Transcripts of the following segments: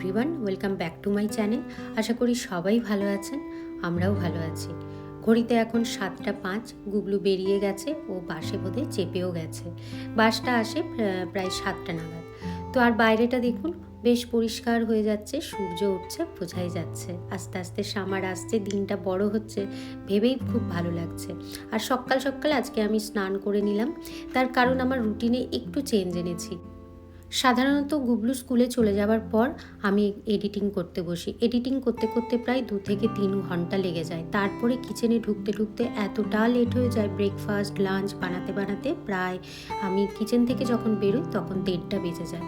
Everyone welcome back to my channel আশা করি সবাই ভালো আছেন, আমরাও ভালো আছি। ঘড়িতে এখন সাতটা পাঁচ গুগলু বেরিয়ে গেছে ও বাসে বোধহয় চেপেও গেছে। বাসটা আসে প্রায় সাতটা নাগাদ। তো আর বাইরেটা দেখুন, বেশ পরিষ্কার হয়ে যাচ্ছে, সূর্য উঠছে, বোঝাই যাচ্ছে। আস্তে আস্তে সামার আসছে, দিনটা বড় হচ্ছে, ভেবেই খুব ভালো লাগছে। আর সকাল সকাল আজকে আমি স্নান করে নিলাম, তার কারণ আমার রুটিনে একটু চেঞ্জ এনেছি। সাধারণত গুবলু স্কুলে চলে যাওয়ার পর আমি এডিটিং করতে বসি। এডিটিং করতে করতে প্রায় দু থেকে তিন ঘণ্টা লেগে যায়। তারপরে কিচেনে ঢুকতে ঢুকতে এতটা লেট হয়ে যায় ব্রেকফাস্ট লাঞ্চ বানাতে বানাতে প্রায় আমি কিচেন থেকে যখন বেরোই তখন দেড়টা বেজে যায়।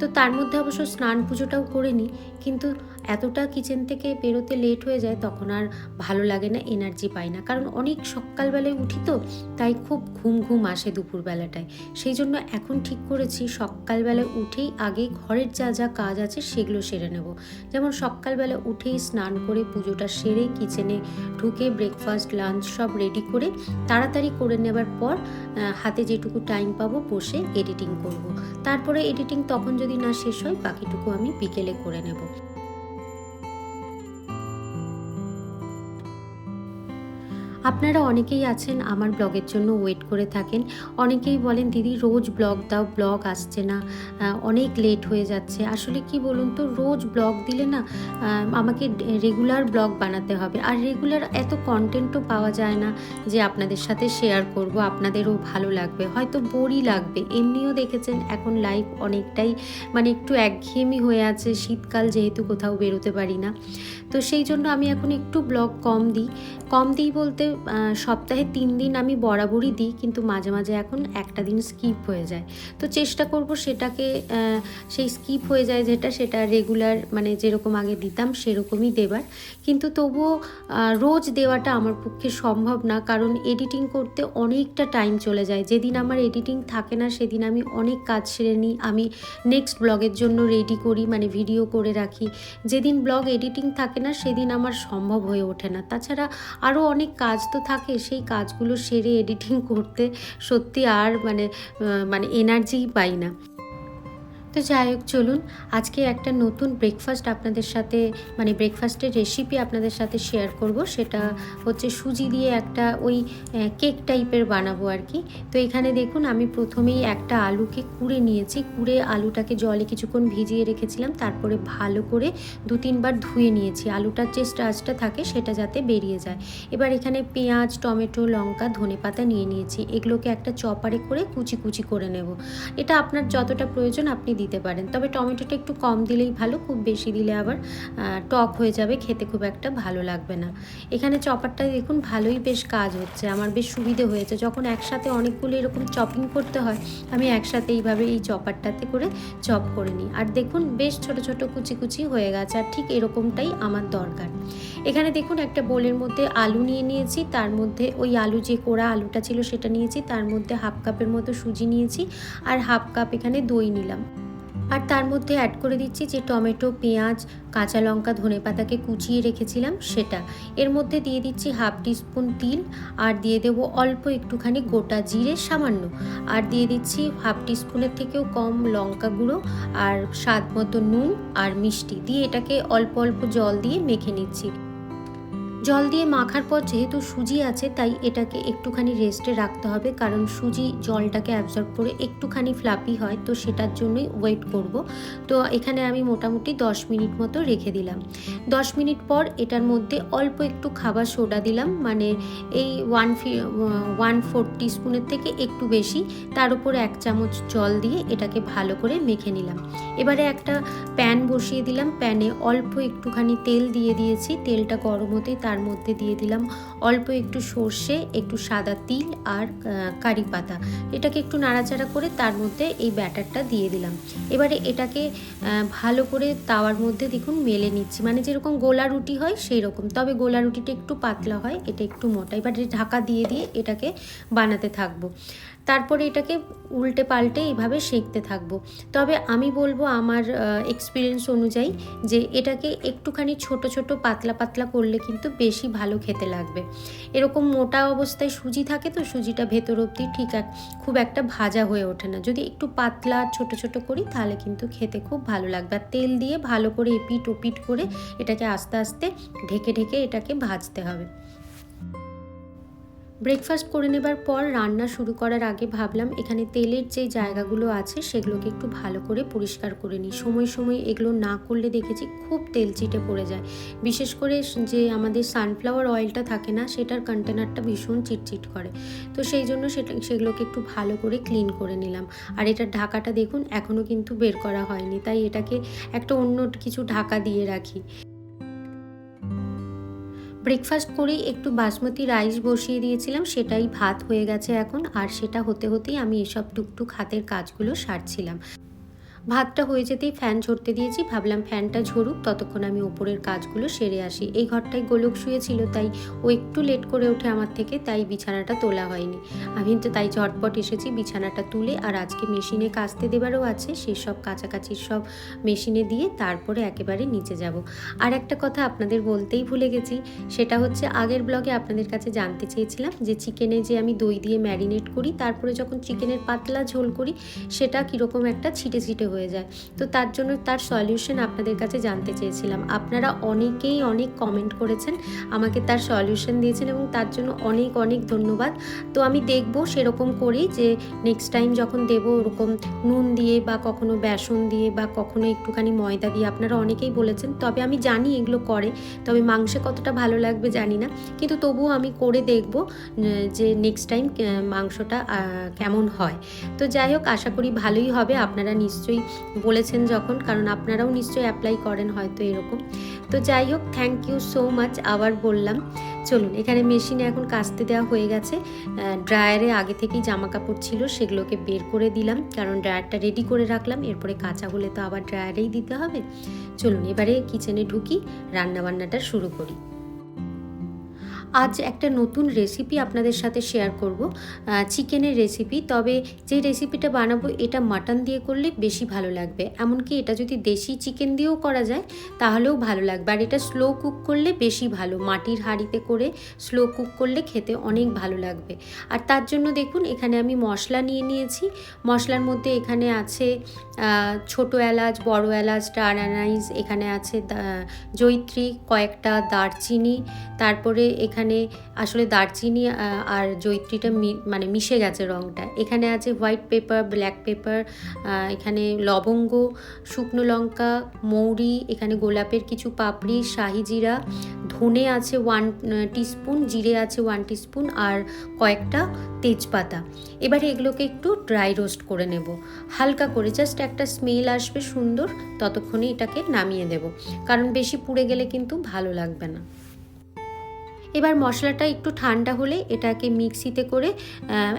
তো তার মধ্যে অবশ্য স্নান পুজোটাও করে নিই, কিন্তু এতটা কিচেন থেকে বেরোতে লেট হয়ে যায় তখন আর ভালো লাগে না এনার্জি পাই না। কারণ অনেক সকালবেলায় উঠি তো, তাই খুব ঘুম ঘুম আসে দুপুরবেলাটায়। সেই জন্য এখন ঠিক করেছি সকালবেলা উঠেই আগে ঘরের যা যা কাজ আছে সেগুলো সেরে নেব যেমন সকালবেলা উঠেই স্নান করে পুজোটা সেরে কিচেনে ঢুকে ব্রেকফাস্ট লাঞ্চ সব রেডি করে তাড়াতাড়ি করে নেবার পর হাতে যেটুকু টাইম পাবো বসে এডিটিং করব। তারপরে এডিটিং তখন যদি না শেষ হয়, বাকিটুকু আমি বিকেলে করে নেব আপনারা অনেকেই আছেন আমার ব্লগের জন্য ওয়েট করে থাকেন। অনেকেই বলেন, দিদি, রোজ ব্লগ দাও, ব্লগ আসছে না অনেক লেট হয়ে যাচ্ছে। আসলে কি বলুন তো, রোজ ব্লগ দিলে না আমাকে রেগুলার ব্লগ বানাতে হবে। আর রেগুলার এত কন্টেন্টও পাওয়া যায় না যে আপনাদের সাথে শেয়ার করব, আপনাদেরও ভালো লাগবে। হয়তো বোরই লাগবে। এমনিও দেখেছেন, এখন লাইফ অনেকটাই মানে একটু একঘেয়েমি হয়ে আছে। শীতকাল যেহেতু কোথাও বেরোতে পারি না। তো সেই জন্য আমি এখন একটু ব্লগ কম দিই। কম দিই বলতে সপ্তাহে তিন দিন আমি বরাবরই দিই, কিন্তু মাঝে মাঝে এখন একটা দিন স্কিপ হয়ে যায়। তো চেষ্টা করব সেটাকে সেই স্কিপ হয়ে যায় যেটা, সেটা রেগুলার মানে যেরকম আগে দিতাম সেরকমই দেবার। কিন্তু তবুও রোজ দেওয়াটা আমার পক্ষে সম্ভব না, কারণ এডিটিং করতে অনেকটা টাইম চলে যায়। যেদিন আমার এডিটিং থাকে না, সেদিন আমি অনেক কাজ সেরে নিই। আমি নেক্সট ব্লগের জন্য রেডি করি মানে ভিডিও করে রাখি। যেদিন ব্লগ এডিটিং থাকে না, সেদিন আমার সম্ভব হয়ে ওঠে না। তাছাড়া আরও অনেক কাজ তো থাকে সেই কাজগুলো সেরে এডিটিং করতে সত্যি আর মানে মানে এনার্জি পাই না। তো যাই হোক, চলুন। আজকে একটা নতুন ব্রেকফাস্ট আপনাদের সাথে মানে ব্রেকফাস্টের রেসিপি আপনাদের সাথে শেয়ার করব। সেটা হচ্ছে সুজি দিয়ে একটা ওই কেক টাইপের বানাবো আর কি। তো এখানে দেখুন, আমি প্রথমেই একটা আলুকে কুড়ে নিয়েছি। কুড়ে আলুটাকে জলে কিছুক্ষণ ভিজিয়ে রেখেছিলাম। তারপরে ভালো করে দু তিনবার ধুয়ে নিয়েছি। আলুটার যে স্টাচটা থাকে, সেটা যাতে বেরিয়ে যায়। এবার এখানে পেঁয়াজ, টমেটো, লঙ্কা, ধনে পাতা নিয়ে নিয়েছি। এগুলোকে একটা চপারে করে কুচি কুচি করে নেব। এটা আপনার যতটা প্রয়োজন, আপনি দিতে পারেন। তবে টমেটোটা একটু কম দিলেই ভালো, খুব বেশি দিলে আবার টক হয়ে যাবে, খেতে খুব একটা ভালো লাগবে না। এখানে চপারটা দেখুন, ভালোই বেশ কাজ হচ্ছে, আমার বেশ সুবিধে হয়েছে। যখন একসাথে অনেকগুলো এরকম চপিং করতে হয়, আমি একসাথে এইভাবে এই চপারটাতে করে চপ করে নিই। আর দেখুন, বেশ ছোট ছোট কুচি কুচি হয়ে গেছে, আর ঠিক এরকমটাই আমার দরকার। এখানে দেখুন, একটা বোলের মধ্যে আলু নিয়ে নিয়েছি, তার মধ্যে ওই আলু যে কোড়া আলুটা ছিল সেটা নিয়েছি, তার মধ্যে হাফ কাপের মতো সুজি নিয়েছি, আর হাফ কাপ এখানে দই নিলাম। আর তার মধ্যে অ্যাড করে দিচ্ছি যে টমেটো, পেঁয়াজ, কাঁচা লঙ্কা, ধনে পাতাকে কুচিয়ে রেখেছিলাম সেটা। এর মধ্যে দিয়ে দিচ্ছি হাফ টিস্পুন তিল আর দিয়ে দেবো অল্প একটুখানি গোটা জিরে সামান্য। আর দিয়ে দিচ্ছি হাফ টিস্পুনের থেকেও কম লঙ্কা গুঁড়ো আর স্বাদ মতো নুন আর মিষ্টি। দিয়ে এটাকে অল্প অল্প জল দিয়ে মেখে নিচ্ছি। জল দিয়ে মাখার পর যেহেতু সুজি আছে, তাই এটাকে একটুখানি রেস্টে রাখতে হবে। কারণ সুজি জলটাকে অ্যাবজর্ব করে একটুখানি ফ্লাপি হয়, তো সেটার জন্যই ওয়েট করব। তো এখানে আমি মোটামুটি 10 মিনিট মতো রেখে দিলাম। 10 মিনিট পর এটার মধ্যে অল্প একটু খাবার সোডা দিলাম। মানে এই ওয়ান ফি ওয়ান ফোর স্পুনের থেকে একটু বেশি। তার উপর এক চামচ জল দিয়ে এটাকে ভালো করে মেখে নিলাম। এবারে একটা প্যান বসিয়ে দিলাম। প্যানে অল্প একটুখানি তেল দিয়ে দিয়েছি। তেলটা গরম হতেই তার মধ্যে দিয়ে দিলাম অল্প একটু সর্ষে, একটু সাদা তিল আর কারি পাতা। এটাকে একটু নাড়াচাড়া করে তার মধ্যে এই ব্যাটারটা দিয়ে দিলাম। এবারে এটাকে ভালো করে তাওয়ার মধ্যে দেখুন মেলে নিচ্ছি। মানে যেরকম গোলা রুটি হয় সেই রকম তবে গোলা রুটিটা একটু পাতলা হয়, এটা একটু মোটা। এবারে ঢাকা দিয়ে দিয়ে এটাকে বানাতে থাকব। তারপরে এটাকে উল্টে পাল্টে এইভাবে সেঁকতে থাকব। তবে আমি বলব আমার এক্সপিরিয়েন্স অনুযায়ী যে এটাকে একটুখানি ছোট ছোট, পাতলা পাতলা করলে কিন্তু বেশি ভালো খেতে লাগবে। এরকম মোটা অবস্থায় সুজি থাকে তো, সুজিটা ভেতর অবধি ঠিক এক, খুব একটা ভাজা হয়ে ওঠে না। যদি একটু পাতলা, ছোট ছোট করি তাহলে কিন্তু খেতে খুব ভালো লাগবে। আর তেল দিয়ে ভালো করে এপিট, ওপিট করে এটাকে আস্তে আস্তে ঢেকে ঢেকে এটাকে ভাজতে হবে। ব্রেকফাস্ট করে নেবার পর রান্না শুরু করার আগে ভাবলাম, এখানে তেলের যে জায়গাগুলো আছে সেগুলোকে একটু ভালো করে পরিষ্কার করে নিই। সময় সময় এগুলো না করলে দেখেছি খুব তেল চিটে পড়ে যায়। বিশেষ করে যে আমাদের সানফ্লাওয়ার অয়েলটা থাকে না, সেটার কন্টেনারটা ভীষণ চিটচিট করে। তো সেই জন্য সেটা, সেগুলোকে একটু ভালো করে ক্লিন করে নিলাম। আর এটার ঢাকাটা দেখুন এখনও কিন্তু বের করা হয়নি। তাই এটাকে একটা অন্য কিছু ঢাকা দিয়ে রাখি। ব্রেকফাস্ট করেই একটু বাসমতি রাইস বসিয়ে দিয়েছিলাম, সেটাই ভাত হয়ে গেছে এখন। আর সেটা হতে হতেই আমি এসব টুকটুক হাতের কাজগুলো সারছিলাম। ভাতটা হয়ে যেতেই ফ্যান ঝরতে দিয়েছি। ভাবলাম ফ্যানটা ঝরুক, ততক্ষণ আমি ওপরের কাজগুলো সেরে আসি। এই ঘরটায় গোলক শুয়েছিল, তাই ও একটু লেট করে ওঠে আমার থেকে, তাই বিছানাটা তোলা হয়নি। আমি তো তাই ঝটপট এসেছি বিছানাটা তুলে, আর আজকে মেশিনে কাচতে দেবারও আছে, সেই সব কাছাকাছির সব মেশিনে দিয়ে তারপরে একেবারে নিচে যাব। আর একটা কথা আপনাদের বলতেই ভুলে গেছি, সেটা হচ্ছে আগের ব্লগে আপনাদের কাছে জানতে চেয়েছিলাম যে চিকেনে যে আমি দই দিয়ে ম্যারিনেট করি, তারপরে যখন চিকেনের পাতলা ঝোল করি, সেটা কীরকম একটা ছিটে ছিটে হয়ে যায়। তো তার জন্য তার সলিউশন আপনাদের কাছে জানতে চেয়েছিলাম। আপনারা অনেকেই অনেক কমেন্ট করেছেন, আমাকে তার সলিউশন দিয়েছেন এবং তার জন্য অনেক অনেক ধন্যবাদ। তো আমি দেখব সেরকম করেই যে নেক্সট টাইম যখন দেবো ওরকম নুন দিয়ে বা কখনো বেসন দিয়ে বা কখনো একটুখানি ময়দা দিয়ে, আপনারা অনেকেই বলেছেন, তবে আমি জানি এগুলো করে, তবে মাংসে কতটা ভালো লাগবে জানি না। কিন্তু তবুও আমি করে দেখব যে নেক্সট টাইম মাংসটা কেমন হয়। তো যাই হোক, আশা করি ভালোই হবে, আপনারা নিশ্চয়ই বলেছেন যখন, কারণ আপনারাও নিশ্চয়ই অ্যাপ্লাই করেন হয়তো এরকম। তো যাই হোক থ্যাংক ইউ সো মাচ আবার বললাম। চলুন, এখানে মেশিনে এখন কাচতে দেওয়া হয়ে গেছে। ড্রায়ারে আগে থেকেই জামা কাপড় ছিল, সেগুলোকে বের করে দিলাম, কারণ ড্রায়ারটা রেডি করে রাখলাম। এরপরে কাঁচা হলে তো আবার ড্রায়ারেই দিতে হবে। চলুন, এবারে কিচেনে ঢুকি, রান্নাবান্নাটা শুরু করি। আজ একটা নতুন রেসিপি আপনাদের সাথে শেয়ার করব চিকেনের রেসিপি তবে যে রেসিপিটা বানাবো, এটা মাটন দিয়ে করলে বেশি ভালো লাগবে। এমনকি এটা যদি দেশি চিকেন দিয়েও করা যায়, তাহলেও ভালো লাগবে। আর এটা স্লো কুক করলে বেশি ভালো। মাটির হাঁড়িতে করে স্লো কুক করলে খেতে অনেক ভালো লাগবে। আর তার জন্য দেখুন, এখানে আমি মশলা নিয়ে নিয়েছি। মশলার মধ্যে এখানে আছে ছোট এলাচ, বড় এলাচ স্টার এখানে আছে জয়িত্রী, কয়েকটা দারচিনি, তারপরে এখানে আসলে দারচিনি আর জয়িত্রীটা মি- মানে মিশে গেছে রঙটা এখানে আছে হোয়াইট পেপার, ব্ল্যাক পেপার এখানে লবঙ্গ, শুকনো লঙ্কা, মৌরি, এখানে গোলাপের কিছু পাপড়ি, শাহি জিরা, ধনে আছে ওয়ান টিস্পুন জিরে আছে ওয়ান টিস্পুন আর কয়েকটা তেজপাতা। এবারে এগুলোকে একটু ড্রাই রোস্ট করে নেব। হালকা করে জাস্ট একটা স্মেল আসবে সুন্দর, ততক্ষণে এটাকে নামিয়ে দেব। কারণ বেশি পুড়ে গেলে কিন্তু ভালো লাগবে না। এবার মশলাটা একটু ঠান্ডা হলে এটাকে মিক্সিতে করে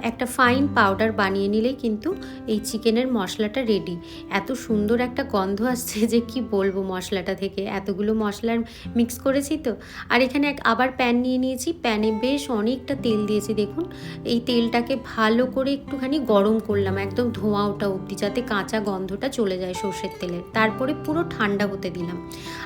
একটা ফাইন পাউডার বানিয়ে নিলেই কিন্তু এই চিকেনের মশলাটা রেডি এত সুন্দর একটা গন্ধ আসছে যে কি বলব মশলাটা থেকে। এতগুলো মশলার মিক্স করেছি তো। আর এখানে এক আবার প্যান নিয়ে নিয়েছি। প্যানে বেশ অনেকটা তেল দিয়েছি, দেখুন। এই তেলটাকে ভালো করে একটুখানি গরম করলাম, একদম ধোঁয়া ওটা অবধি, যাতে কাঁচা গন্ধটা চলে যায় সর্ষের তেলের তারপরে পুরো ঠান্ডা হতে দিলাম।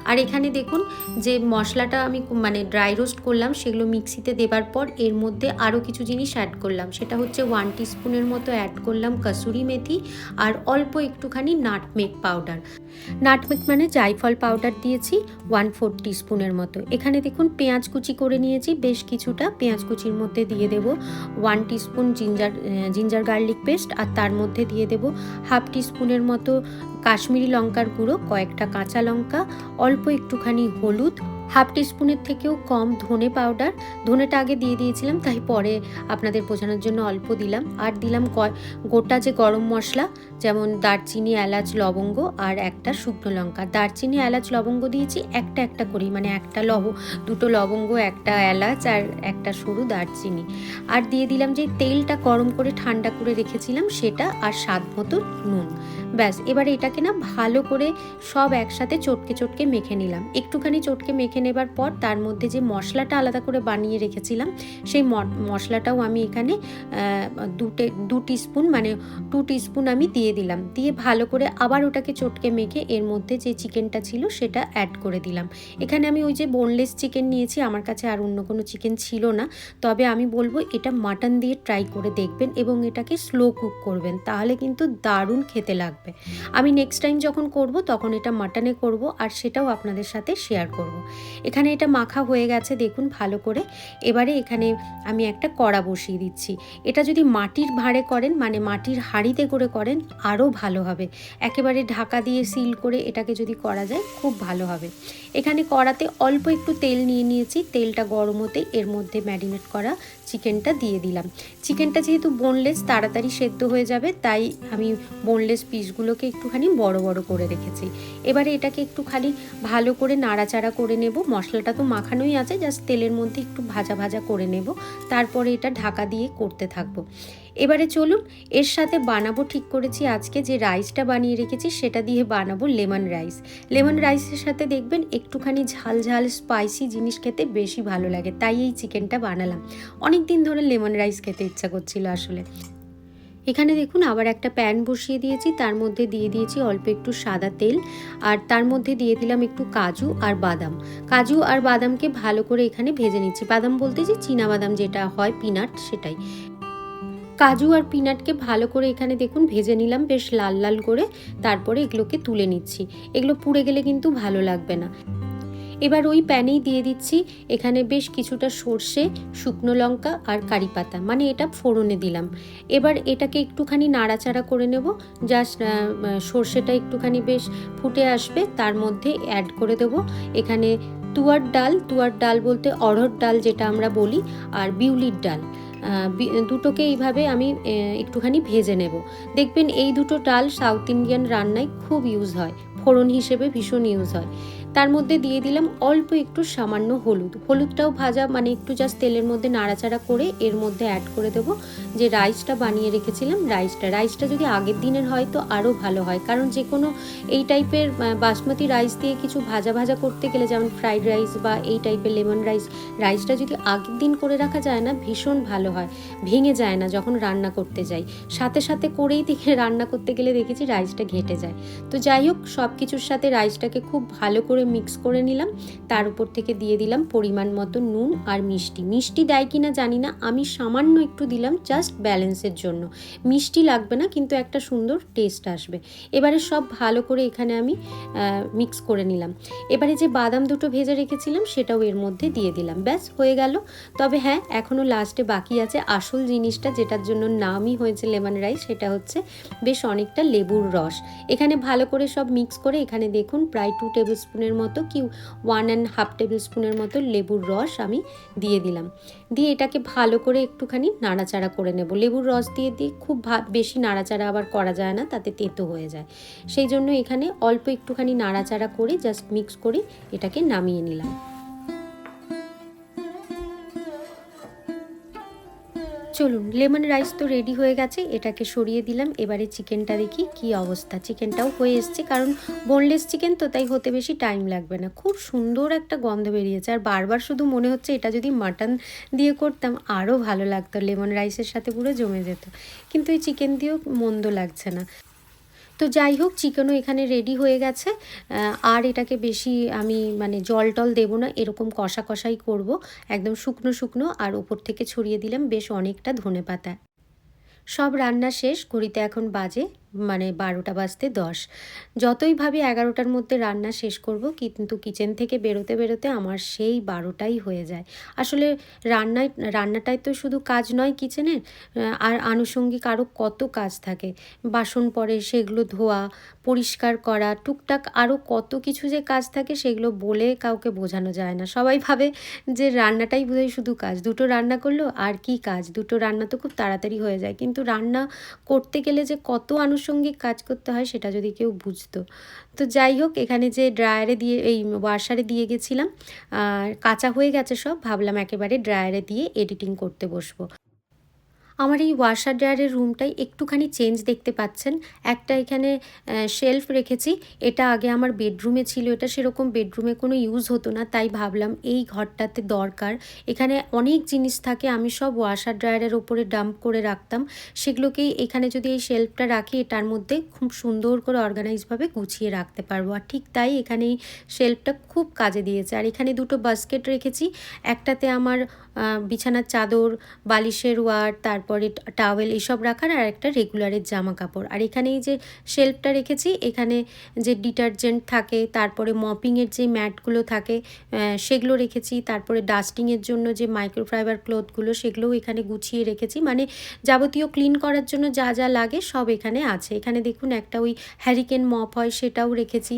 আর এখানে দেখুন যে মশলাটা আমি মানে ড্রাই রোস্ট করলাম সেগুলো মিক্সিতে দেবার পর এর মধ্যে আরও কিছু জিনিস অ্যাড করলাম। সেটা হচ্ছে ওয়ান টিস্পুনের মতো অ্যাড করলাম কাসুরি মেথি আর অল্প একটুখানি নাটমেক পাউডার নাটমেক মানে জায়ফল পাউডার দিয়েছি ওয়ান ফোর টিস্পুনের মতো। এখানে দেখুন পেঁয়াজ কুচি করে নিয়েছি, বেশ কিছুটা পেঁয়াজ কুচির মধ্যে দিয়ে দেব one teaspoon ginger ginger garlic paste আর তার মধ্যে দিয়ে দেব হাফ টিস্পুনের মতো কাশ্মীরি লঙ্কার গুঁড়ো, কয়েকটা কাঁচা লঙ্কা, অল্প একটুখানি হলুদ হাফ টিস্পুনের থেকেও কম ধনে পাউডার। ধনেটা আগে দিয়ে দিয়েছিলাম, তাই পরে আপনাদের বোঝানোর জন্য অল্প দিলাম। আর দিলাম গোটা যে গরম মশলা যেমন দারচিনি, এলাচ, লবঙ্গ আর একটা শুকনো লঙ্কা। দারচিনি, এলাচ, লবঙ্গ দিয়েছি একটা একটা করি মানে একটা লব, দুটো লবঙ্গ, একটা এলাচ আর একটা সরু দারচিনি। আর দিয়ে দিলাম যে তেলটা গরম করে ঠান্ডা করে রেখেছিলাম সেটা আর স্বাদ মতো নুন। ব্যাস, এবারে এটাকে না ভালো করে সব একসাথে চটকে চটকে মেখে নিলাম। একটুখানি চটকে মেখে নেবার পর তার মধ্যে যে মশলাটা আলাদা করে বানিয়ে রেখেছিলাম, সেই মশলাটাও আমি এখানে দুটে, দু টিস্পুন মানে টু টিস্পুন আমি দিয়ে দিলাম। দিয়ে ভালো করে আবার ওটাকে চটকে মেখে এর মধ্যে যে চিকেনটা ছিল সেটা অ্যাড করে দিলাম। এখানে আমি ওই যে বোনলেস চিকেন নিয়েছি, আমার কাছে আর অন্য কোনো চিকেন ছিল না। তবে আমি বলব এটা মাটন দিয়ে ট্রাই করে দেখবেন এবং এটাকে স্লো কুক করবেন, তাহলে কিন্তু দারুণ খেতে লাগবে। আমি নেক্সট টাইম যখন করব তখন এটা মাটনে করব আর সেটাও আপনাদের সাথে শেয়ার করব। এখানে এটা মাখা হয়ে গেছে, দেখুন ভালো করে। এবারে এখানে আমি একটা কড়া বসিয়ে দিচ্ছি। এটা যদি মাটির ভাঁড়ে করেন মানে মাটির হাঁড়িতে করে করেন আরও ভালো হবে। একেবারে ঢাকা দিয়ে সিল করে এটাকে যদি করা যায়, খুব ভালো হবে। এখানে কড়াতে অল্প একটু তেল নিয়ে নিয়েছি। তেলটা গরম হতেই এর মধ্যে ম্যারিনেট করা চিকেনটা দিয়ে দিলাম। চিকেনটা যেহেতু বোনলেস তাড়াতাড়ি সেদ্ধ হয়ে যাবে, তাই আমি বোনলেস পিসগুলোকে একটুখানি বড় বড় করে রেখেছি। এবারে এটাকে একটু খালি ভালো করে নাড়াচাড়া করে নেব। মশলাটা তো মাখানোই আছে জাস্ট তেলের মধ্যে একটু ভাজা ভাজা করে নেব। তারপরে এটা ঢাকা দিয়ে করতে থাকব। এবারে চলুন, এর সাথে বানাবো ঠিক করেছি আজকে যে রাইসটা বানিয়ে রেখেছি, সেটা দিয়ে বানাবো লেমন রাইস লেমন রাইসের সাথে দেখবেন একটুখানি ঝাল ঝাল স্পাইসি জিনিস খেতে বেশি ভালো লাগে, তাই এই চিকেনটা বানালাম। অনেক দিন ধরে লেমন রাইস খেতে ইচ্ছা করছিল আসলে। এখানে দেখুন আবার একটা প্যান বসিয়ে দিয়েছি, তার মধ্যে দিয়ে দিয়েছি অল্প একটু সাদা তেল, আর তার মধ্যে দিয়ে দিলাম একটু কাজু আর বাদাম। কাজু আর বাদামকে ভালো করে এখানে ভেজে নিচ্ছি। বাদাম বলতে যে বাদাম যেটা হয়, পিনাট সেটাই। কাজু আর পিনাটকে ভালো করে এখানে দেখুন ভেজে নিলাম, বেশ লাল লাল করে। তারপরে এগুলোকে তুলে নিচ্ছি। এগুলো পুড়ে গেলে কিন্তু ভালো লাগবে না। এবার ওই প্যানেই দিয়ে দিচ্ছি। এখানে বেশ কিছুটা সর্ষে, শুকনো লঙ্কা আর কারি পাতা। মানে এটা ফোড়নে দিলাম। এবার এটাকে একটুখানি নাড়াচাড়া করে নেব। জাস্ট সর্ষেটা একটুখানি বেশ ফুটে আসবে। তার মধ্যে অ্যাড করে দেব। এখানে তুয়ার ডাল তুয়ার ডাল বলতে অড়হর ডাল যেটা আমরা বলি, আর বিউলির ডাল। দুটোকে এইভাবে আমি একটুখানি ভেজে নেব। দেখবেন এই দুটো ডাল সাউথ ইন্ডিয়ান রান্নায় খুব ইউজ হয়। ফোড়ন হিসেবে ভীষণ ইউজ হয়। তার মধ্যে দিয়ে দিলাম অল্প একটু সামান্য হলুদ। হলুদটাও ভাজা মানে একটু জাস্ট তেলের মধ্যে নাড়াচাড়া করে এর মধ্যে অ্যাড করে দেবো। যে রাইসটা বানিয়ে রেখেছিলাম রাইসটা রাইসটা যদি আগের দিনের হয় তো আরও ভালো হয়। কারণ যে কোনো এই টাইপের বাসমতি রাইস দিয়ে কিছু ভাজা ভাজা করতে গেলে, যেমন ফ্রাইড রাইস বা এই টাইপের লেমন রাইস রাইসটা যদি আগের দিন করে রাখা যায় না, ভীষণ ভালো হয়। ভেঙে যায় না যখন রান্না করতে যাই। সাথে সাথে করেই দেখে রান্না করতে গেলে দেখেছি রাইসটা ঘেটে যায়। তো যাই হোক সব কিছুর সাথে রাইসটাকে খুব ভালো করে মিক্স করে নিলাম। তার উপর থেকে দিয়ে দিলাম পরিমাণ মতো নুন আর মিষ্টি। মিষ্টি দেয় কিনা জানি না, আমি সামান্য একটু দিলাম জাস্ট ব্যালেন্সের জন্য। মিষ্টি লাগবে না, কিন্তু একটা সুন্দর টেস্ট আসবে। এবারে সব ভালো করে এখানে আমি মিক্স করে নিলাম। এবারে যে বাদাম দুটো ভেজে রেখেছিলাম, সেটাও এর মধ্যে দিয়ে দিলাম। ব্যাস, হয়ে গেল। তবে হ্যাঁ এখনও লাস্টে বাকি আছে আসল জিনিসটা, যেটার জন্য নামই হয়েছে লেমন রাইস, সেটা হচ্ছে বেশ অনেকটা লেবুর রস। এখানে ভালো করে সব মিক্স করে এখানে দেখুন, প্রায় টু টেবিল স্পুনের মতো কি ওয়ান অ্যান্ড হাফ টেবিল স্পুনের মতো লেবুর রস আমি দিয়ে দিলাম। দিয়ে এটাকে ভালো করে একটুখানি নাড়াচাড়া করে নেব। লেবুর রস দিয়ে দিয়ে খুব বেশি নাড়াচাড়া আবার করা যায় না, তাতে তেঁতো হয়ে যায়। সেই জন্য এখানে অল্প একটুখানি নাড়াচাড়া করে জাস্ট মিক্স করে এটাকে নামিয়ে নিলাম। চলুন, লেমন রাইস তো রেডি হয়ে গেছে, এটাকে সরিয়ে দিলাম। এবারে চিকেনটা দেখি কি অবস্থা। চিকেনটাও হয়ে এসছে, কারণ বোনলেস চিকেন তো তাই হতে বেশি টাইম লাগবে না। খুব সুন্দর একটা গন্ধ বেরিয়েছে, আর বারবার শুধু মনে হচ্ছে এটা যদি মাটন দিয়ে করতাম আরও ভালো লাগতো। লেমন রাইসের সাথে পুরো জমে যেত। কিন্তু এই চিকেন দিয়েও মন্দ লাগছে না। তো যাই হোক, চিকেনও এখানে রেডি হয়ে গেছে। আর এটাকে বেশি আমি মানে জল টল দেবো না, এরকম কষা কষাই করব। একদম শুকনো শুকনো আর ওপর থেকে ছড়িয়ে দিলাম বেশ অনেকটা ধনে পাতা সব রান্না শেষ, ঘড়িতে এখন বাজে মানে বারোটা বাজতে দশ। যতই ভাবি এগারোটার মধ্যে রান্না শেষ করব, কিন্তু কিচেন থেকে বেরোতে বেরোতে আমার সেই বারোটাই হয়ে যায়। আসলে রান্নায়, রান্নাটাই তো শুধু কাজ নয় কিচেনের আর আনুষঙ্গিক আরও কত কাজ থাকে। বাসন পরে সেগুলো ধোয়া, পরিষ্কার করা, টুকটাক আরও কত কিছু যে কাজ থাকে সেগুলো বলে কাউকে বোঝানো যায় না। সবাই ভাবে যে রান্নাটাই বোধহয় শুধু কাজ। দুটো রান্না করল আর কি কাজ? দুটো রান্না তো খুব তাড়াতাড়ি হয়ে যায়। কিন্তু রান্না করতে গেলে যে কত আনুষঙ্গিক কাজ করতে হয়, সেটা যদি কেউ বুঝতো। তো যাই হোক, এখানে যে ড্রায়ারে দিয়ে, এই ওয়াশারে দিয়ে গেছিলাম, আর কাঁচা হয়ে গেছে সব, ভাবলাম একেবারে ড্রায়ারে দিয়ে এডিটিং করতে বসবো। আমার এই ওয়াশার ড্রায়ারের রুমটাই একটুখানি চেঞ্জ দেখতে পাচ্ছেন। একটা এখানে শেলফ রেখেছি। এটা আগে আমার বেডরুমে ছিল। এটা সেরকম বেডরুমে কোনো ইউজ হতো না। তাই ভাবলাম এই ঘরটাতে দরকার। এখানে অনেক জিনিস থাকে। আমি সব ওয়াশার ড্রায়ারের ওপরে ডাম্প করে রাখতাম। সেগুলোকেই এখানে যদি এই শেলফটা রাখি, এটার মধ্যে খুব সুন্দর করে অর্গানাইজভাবে গুছিয়ে রাখতে পারব। আর ঠিক তাই এখানে এই শেলফটা খুব কাজে দিয়েছে। আর এখানে দুটো বাস্কেট রেখেছি। একটাতে আমার বিছানার চাদর, বালিশের ওয়ার তারপরে টাওয়েল এসব রাখার আর একটা রেগুলারের জামা কাপড় আর এখানে এই যে শেলফটা রেখেছি, এখানে যে ডিটারজেন্ট থাকে, তারপরে মপিংয়ের যে ম্যাটগুলো থাকে সেগুলো রেখেছি। তারপরে ডাস্টিংয়ের জন্য যে মাইক্রোফাইবার ক্লথগুলো সেগুলোও এখানে গুছিয়ে রেখেছি। মানে যাবতীয় ক্লিন করার জন্য যা যা লাগে সব এখানে আছে। এখানে দেখুন একটা ওই হ্যারিকেন মপ হয়, সেটাও রেখেছি।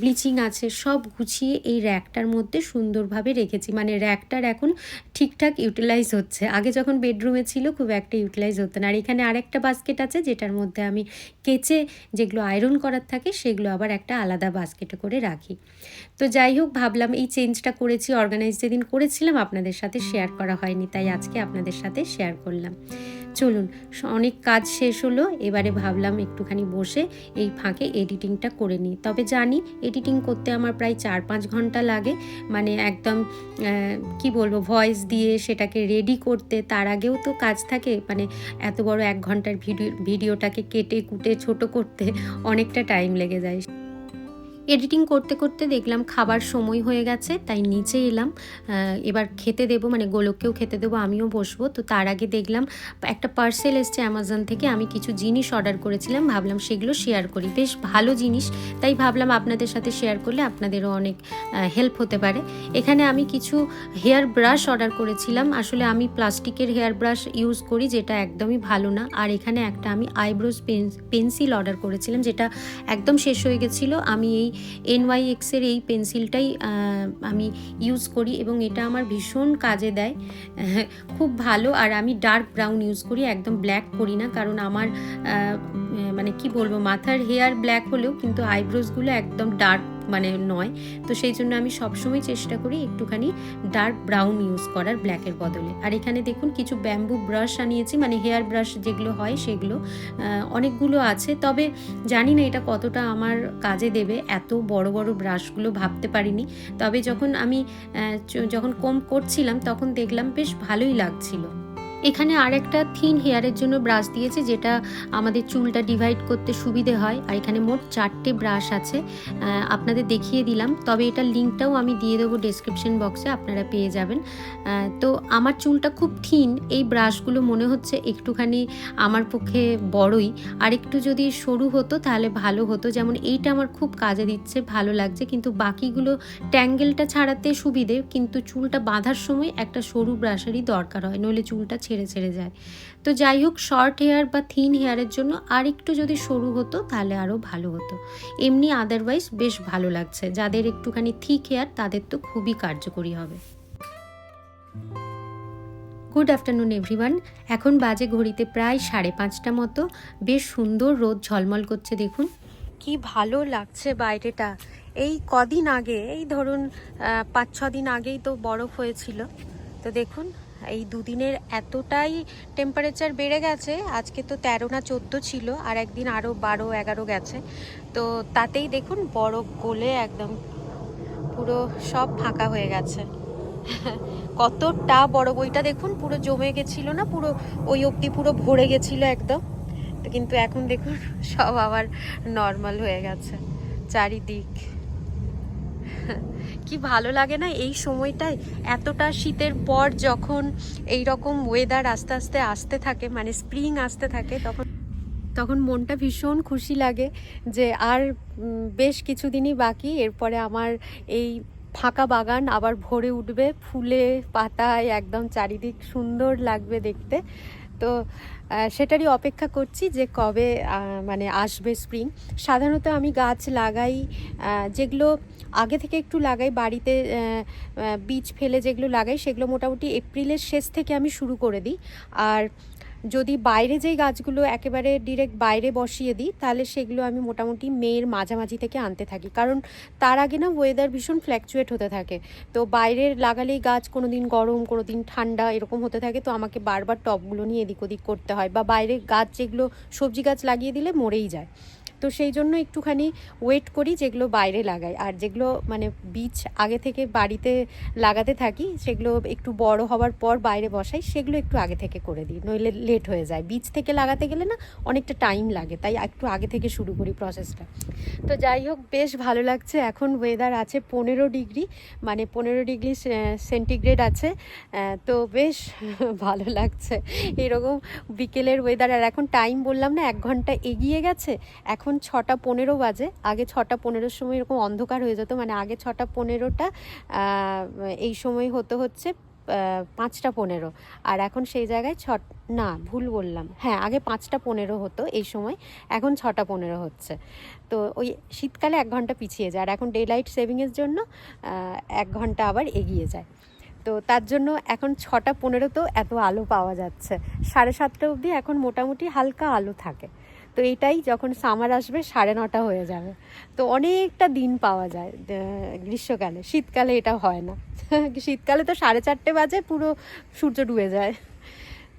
ব্লিচিং আছে, সব গুছিয়ে এই র্যাকটার মধ্যে সুন্দরভাবে রেখেছি। মানে র্যাকটার এখন ঠিকঠাক ইউটিলাইজ হচ্ছে। আগে যখন বেডরুমে ছিল, খুব একটা ইউটিলাইজ হতো না। আর এখানে আরেকটা বাস্কেট আছে যেটার মধ্যে আমি কেচে যেগুলো আয়রন করার থাকে সেগুলো আবার একটা আলাদা বাস্কেটে করে রাখি। তো যাই হোক, ভাবলাম এই চেঞ্জটা করেছি অর্গানাইজ যেদিন করেছিলাম আপনাদের সাথে শেয়ার করা হয়নি, তাই আজকে আপনাদের সাথে শেয়ার করলাম। চলুন অনেক কাজ শেষ হলো, এবারে ভাবলাম একটুখানি বসে এই ফাঁকে এডিটিংটা করে নিই। তবে জানি এডিটিং করতে আমার প্রায় চার পাঁচ ঘণ্টা লাগে মানে একদম কি বলব ভয়েস দিয়ে সেটাকে রেডি করতে, তার আগেও তো কাজ থাকে মানে এত বড় এক ঘণ্টার ভিডিও, ভিডিওটাকে কেটে কুটে, ছোট করতে অনেকটা টাইম লেগে যায়। এডিটিং করতে করতে দেখলাম খাবার সময় হয়ে গেছে, তাই নিচে এলাম। এবার খেতে দেবো মানে গোলককেও খেতে দেবো, আমিও বসবো। তো তার আগে দেখলাম একটা পার্সেল এসছে অ্যামাজন থেকে, আমি কিছু জিনিস অর্ডার করেছিলাম, ভাবলাম সেগুলো শেয়ার করি। বেশ ভালো জিনিস, তাই ভাবলাম আপনাদের সাথে শেয়ার করলে আপনাদেরও অনেক হেল্প হতে পারে। এখানে আমি কিছু হেয়ার ব্রাশ অর্ডার করেছিলাম, আসলে আমি প্লাস্টিকের হেয়ার ব্রাশ ইউজ করি, যেটা একদমই ভালো না। আর এখানে একটা আমি আইব্রোজ পেন্সিল অর্ডার করেছিলাম, যেটা একদম শেষ হয়ে গেছিল। আমি এই এনওয়াই এক্সের এই পেন্সিলটাই আমি ইউজ করি এবং এটা আমার ভীষণ কাজে দেয়। খুব ভালো, আর আমি ডার্ক ব্রাউন ইউজ করি, একদম ব্ল্যাক করি না, কারণ আমার মানে কি বলব, মাথার হেয়ার ব্ল্যাক হলেও কিন্তু আইব্রোজগুলো একদম ডার্ক মানে নয়। তো সেই জন্য আমি সবসময় চেষ্টা করি একটুখানি ডার্ক ব্রাউন ইউজ করার ব্ল্যাকের বদলে। আর এখানে দেখুন কিছু ব্যাম্বু ব্রাশ আনিয়েছি মানে হেয়ার ব্রাশ যেগুলো হয় সেগুলো অনেকগুলো আছে। তবে জানি না এটা কতটা আমার কাজে দেবে, এত বড় বড় ব্রাশগুলো ভাবতে পারিনি। তবে যখন আমি যখন কম করছিলাম তখন দেখলাম বেশ ভালোই লাগছিল। এখানে আর একটা থিন হেয়ারের জন্য ব্রাশ দিয়েছে, যেটা আমাদের চুলটা ডিভাইড করতে সুবিধে হয়। আর এখানে মোট চারটে ব্রাশ আছে আপনাদের দেখিয়ে দিলাম। তবে এটার লিঙ্কটাও আমি দিয়ে দেবো ডেসক্রিপশন বক্সে আপনারা পেয়ে যাবেন। তো আমার চুলটা খুব থিন, এই ব্রাশগুলো মনে হচ্ছে একটুখানি আমার পক্ষে বড়ই। আর একটু যদি সরু হতো তাহলে ভালো হতো, যেমন এইটা আমার খুব কাজে দিচ্ছে, ভালো লাগছে। কিন্তু বাকিগুলো ট্যাঙ্গেলটা ছাড়াতে সুবিধে, কিন্তু চুলটা বাঁধার সময় একটা সরু ব্রাশেরই দরকার হয়, নইলে চুলটা ছেড়ে ছেড়ে যায়। তো যাই হোক শর্ট হেয়ার বা থিন হেয়ারের জন্য আর একটু যদি সরু হতো, তাহলে আরও ভালো হতো। এমনি আদারওয়াইজ বেশ ভালো লাগছে। যাদের একটুখানি থিক হেয়ার তাদের তো খুবই কার্যকরী হবে। গুড আফটারনুন এভরিওয়ান এখন বাজে ঘড়িতে প্রায় সাড়ে পাঁচটা মতো। বেশ সুন্দর রোদ ঝলমল করছে, দেখুন। কি ভালো লাগছে বাইরেটা। এই কদিন আগে, এই ধরুন পাঁচ ছ দিন আগেই তো বরফ হয়েছিল। তো দেখুন এই দুদিনের এতটাই টেম্পারেচার বেড়ে গেছে। আজকে তো তেরো না চোদ্দ ছিল, আর একদিন আরও বারো, এগারো গেছে। তো তাতেই দেখুন বরফ গলে একদম পুরো সব ফাঁকা হয়ে গেছে। কতটা বড় বইটা দেখুন, পুরো জমে গেছিল না, পুরো ওই অবধি পুরো ভরে গেছিল একদম। কিন্তু এখন দেখুন, সব আবার নর্মাল হয়ে গেছে, চারিদিক। কি ভালো লাগে না এই সময়টায়? এতটা শীতের পর যখন এই রকম ওয়েদার আস্তে আস্তে আসতে থাকে মানে স্প্রিং আসতে থাকে, তখন তখন মনটা ভীষণ খুশি লাগে যে আর বেশ কিছুদিনই বাকি, এরপরে আমার এই ফাঁকা বাগান আবার ভরে উঠবে, ফুলে, পাতায়, একদম চারিদিক সুন্দর লাগবে দেখতে। তো সেটারই অপেক্ষা করছি যে কবে মানে আসবে স্প্রিং সাধারণত আমি গাছ লাগাই যেগুলো আগে থেকে একটু লাগাই, বাড়িতে বীজ ফেলে যেগুলো লাগাই, সেগুলো মোটামুটি এপ্রিলের শেষ থেকে আমি শুরু করে দিই। আর যদি বাইরে যেই গাছগুলো একেবারে ডিরেক্ট বাইরে বসিয়ে দিই, তাহলে সেগুলো আমি মোটামুটি মেয়ের মাঝামাঝি থেকে আনতে থাকি। কারণ তার আগে না ওয়েদার ভীষণ ফ্ল্যাকচুয়েট হতে থাকে। তো বাইরে লাগালেই গাছ কোনো দিন গরম কোনো দিন ঠান্ডা এরকম হতে থাকে, তো আমাকে বারবার টবগুলো নিয়ে এদিক ওদিক করতে হয় বা বাইরে গাছ যেগুলো সবজি গাছ লাগিয়ে দিলে মরেই যায়। তো সেই জন্য একটুখানি ওয়েট করি যেগুলো বাইরে লাগাই। আর যেগুলো মানে বীজ আগে থেকে বাড়িতে লাগাতে থাকি, সেগুলো একটু বড় হওয়ার পর বাইরে বসাই, সেগুলো একটু আগে থেকে করে দিই, নইলে লেট হয়ে যায়। বীজ থেকে লাগাতে গেলে না অনেকটা টাইম লাগে, তাই একটু আগে থেকে শুরু করি প্রসেসটা তো যাই হোক, বেশ ভালো লাগছে। এখন ওয়েদার আছে পনেরো ডিগ্রি মানে পনেরো ডিগ্রি সেন্টিগ্রেড আছে। তো বেশ ভালো লাগছে। এরকম বিকেলের ওয়েদার আর এখন টাইম বললাম না, এক ঘণ্টা এগিয়ে গেছে, এখন ছটা পনেরো বাজে। আগে ছটা পনেরোর সময় এরকম অন্ধকার হয়ে যেত মানে আগে ছটা পনেরোটা এই সময় হতে হচ্ছে পাঁচটা পনেরো। আর এখন সেই জায়গায় ছ না, ভুল বললাম। হ্যাঁ আগে পাঁচটা পনেরো হতো এই সময়, এখন ছটা পনেরো হচ্ছে। তো ওই শীতকালে এক ঘণ্টা পিছিয়ে যায়, আর এখন ডে লাইট সেভিংয়ের জন্য এক ঘণ্টা আবার এগিয়ে যায়। তো তার জন্য এখন ছটা পনেরোতেও এত আলো পাওয়া যাচ্ছে। সাড়ে সাতটা অবধি এখন মোটামুটি হালকা আলো থাকে। তো এইটাই যখন সামার আসবে, সাড়ে নটা হয়ে যাবে। তো অনেকটা দিন পাওয়া যায় গ্রীষ্মকালে। শীতকালে এটা হয় না। শীতকালে তো সাড়ে চারটে বাজে, পুরো সূর্য ডুবে যায়।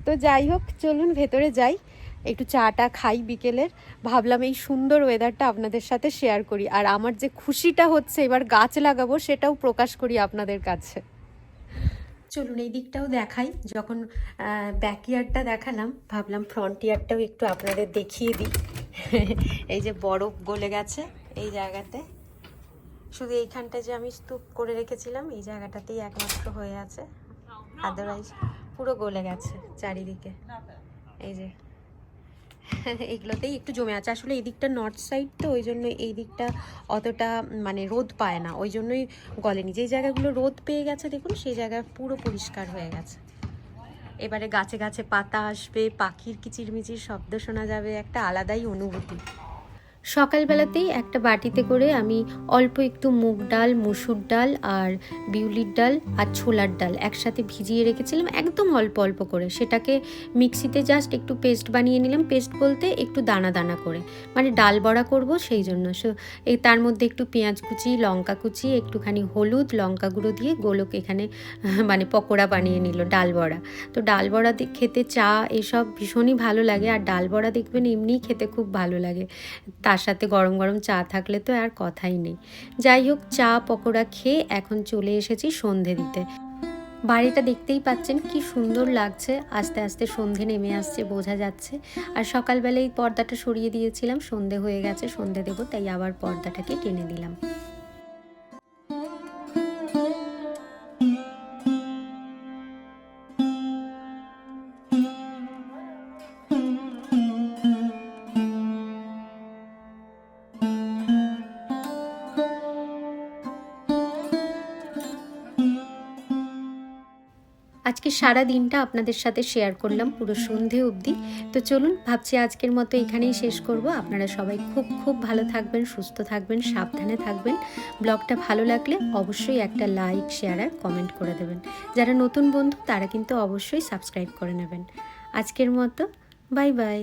তো যাই হোক, চলুন ভেতরে যাই। একটু চাটা খাই বিকেলের। ভাবলাম এই সুন্দর ওয়েদারটা আপনাদের সাথে শেয়ার করি। আর আমার যে খুশিটা হচ্ছে, এবার গাছ লাগাবো, সেটাও প্রকাশ করি আপনাদের কাছে। চলুন এই দিকটাও দেখাই। যখন ব্যাক ব্যাকইয়ার্ডটা দেখালাম, ভাবলাম ফ্রন্ট ইয়ারটাও একটু আপনাদের দেখিয়ে দিই। এই যে বরফ গলে গেছে এই জায়গাতে। শুধু এইখানটা যে আমি স্তূপ করে রেখেছিলাম, এই জায়গাটাতেই একমাত্র হয়ে আছে। আদারওয়াইজ পুরো গলে গেছে চারিদিকে। এই যে এইগুলোতেই একটু জমে আছে। আসলে এই দিকটা নর্থ সাইড তো, ওই জন্য এই দিকটা অতটা মানে রোদ পায় না। ওই জন্যই গলেনি। যেই জায়গাগুলো রোদ পেয়ে গেছে, দেখুন, সেই জায়গা পুরো পরিষ্কার হয়ে গেছে। এবারে গাছে গাছে পাতা আসবে, পাখির কিচিরমিচির শব্দ শোনা যাবে, একটা আলাদাই অনুভূতি। সকালবেলাতেই একটা বাটিতে করে আমি অল্প একটু মুগ ডাল, মুসুর ডাল আর বিউলির ডাল আর ছোলার ডাল একসাথে ভিজিয়ে রেখেছিলাম একদম অল্প অল্প করে। সেটাকে মিক্সিতে জাস্ট একটু পেস্ট বানিয়ে নিলাম। পেস্ট বলতে একটু দানা দানা করে। মানে ডাল বড়া করব সেই জন্য। সো, এই তার মধ্যে একটু পেঁয়াজ কুচি, লঙ্কা কুচি, একটুখানি হলুদ, লঙ্কা গুঁড়ো দিয়ে গোলক এখানে মানে পকোড়া বানিয়ে নিল ডাল বড়া। তো ডাল বড়া খেতে চা এসব ভীষণই ভালো লাগে। আর ডাল বড়া দেখবেন এমনিই খেতে খুব ভালো লাগে। তার সাথে গরম গরম চা থাকলে তো আর কথাই নেই। যাই হোক, চা, পকোড়া খেয়ে এখন চলে এসেছি সন্ধে দিতে। বাড়িটা দেখতেই পাচ্ছেন কি সুন্দর লাগছে। আস্তে আস্তে সন্ধে নেমে আসছে, বোঝা যাচ্ছে। আর সকালবেলায় পর্দাটা সরিয়ে দিয়েছিলাম, সন্ধে হয়ে গেছে, সন্ধে দেবো, তাই আবার পর্দাটাকে টেনে দিলাম। আজকে সারা দিনটা আপনাদের সাথে শেয়ার করলাম, পুরো সন্ধে অবধি। তো চলুন, ভাবছি আজকের মতো এখানেই শেষ করব। আপনারা সবাই খুব খুব ভালো থাকবেন, সুস্থ থাকবেন, সাবধানে থাকবেন। ব্লগটা ভালো লাগলে অবশ্যই একটা লাইক শেয়ার আর কমেন্ট করে দেবেন। যারা নতুন বন্ধু, তারা কিন্তু অবশ্যই সাবস্ক্রাইব করে নেবেন। আজকের মতো বাই বাই